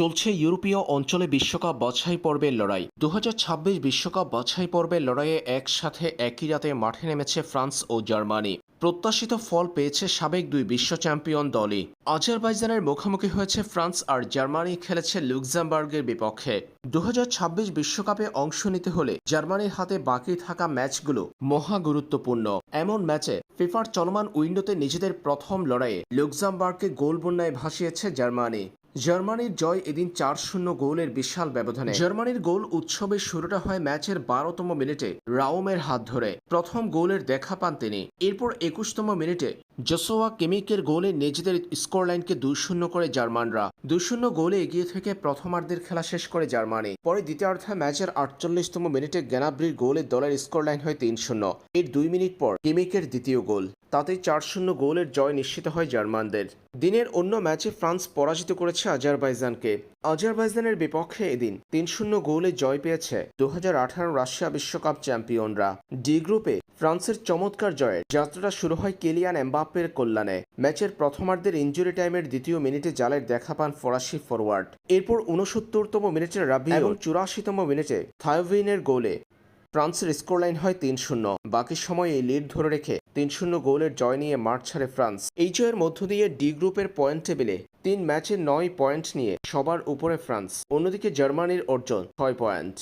চলছে ইউরোপীয় অঞ্চলে বিশ্বকাপ বাছাই পর্বের লড়াই। দু বিশ্বকাপ বাছাই পর্বের লড়াইয়ে একসাথে একই রাতে মাঠে নেমেছে ফ্রান্স ও জার্মানি। প্রত্যাশিত ফল পেয়েছে সাবেক দুই বিশ্ব চ্যাম্পিয়ন দলই। আজারবাইজানের মুখোমুখি হয়েছে ফ্রান্স আর জার্মানি খেলেছে লুক্সেমবার্গের বিপক্ষে। দু বিশ্বকাপে অংশ নিতে হলে জার্মানির হাতে বাকি থাকা ম্যাচগুলো মহা গুরুত্বপূর্ণ। এমন ম্যাচে ফিফার চলমান উইন্ডোতে নিজেদের প্রথম লড়াইয়ে লুক্সেমবার্গকে গোল বন্যায় ভাসিয়েছে জার্মানি। জার্মানির জয় এদিন চার শূন্য গোলের বিশাল ব্যবধানে। জার্মানির গোল উৎসবের শুরুটা হয় ম্যাচের বারোতম মিনিটে, রাওমের হাত ধরে। প্রথম গোলের দেখা পান তিনি। এরপর একুশতম মিনিটে জসোয়া কেমিকের গোলে নিজেদের স্কোরলাইনকে দুই শূন্য করে জার্মানরা। দুই শূন্য গোলে এগিয়ে থেকে প্রথমার্ধের খেলা শেষ করে জার্মানি। পরে দ্বিতীয়ার্ধে ম্যাচের আটচল্লিশতম মিনিটে গ্যানাব্রির গোলে দলের স্কোরলাইন হয় তিন শূন্য। এর দুই মিনিট পর কেমিকের দ্বিতীয় গোল। তাতে চার শূন্য গোলের জয় নিশ্চিত হয় জার্মানদের। দিনের অন্য ম্যাচে ফ্রান্স পরাজিত করেছে আজারবাইজানকে। আজারবাইজানের বিপক্ষে এদিন তিন শূন্য গোলে জয় পেয়েছে দু হাজার আঠারো রাশিয়া বিশ্বকাপ চ্যাম্পিয়নরা। ডি গ্রুপে ফ্রান্সের চমৎকার জয়ের যাত্রাটা শুরু হয় কেলিয়ান এমবাপ্পের কল্যাণে। ম্যাচের প্রথমার্ধের ইঞ্জুরি টাইমের দ্বিতীয় মিনিটে জালের দেখা পান ফরাসি ফরওয়ার্ড এরপর উনসত্তরতম মিনিটে রাবি এবং চুরাশিতম মিনিটে থায়োভিনের গোলে। ফ্রান্সের স্কোরলাইন হয় তিন শূন্য। বাকি সময় এই লিড ধরে রেখে তিন শূন্য গোলের জয় নিয়ে মাঠ ছাড়ে ফ্রান্স। এই জয়ের মধ্য দিয়ে ডি গ্রুপের পয়েন্ট টেবিলে তিন ম্যাচে নয় পয়েন্ট নিয়ে সবার উপরে ফ্রান্স। অন্যদিকে জার্মানির অর্জন ছয় পয়েন্ট।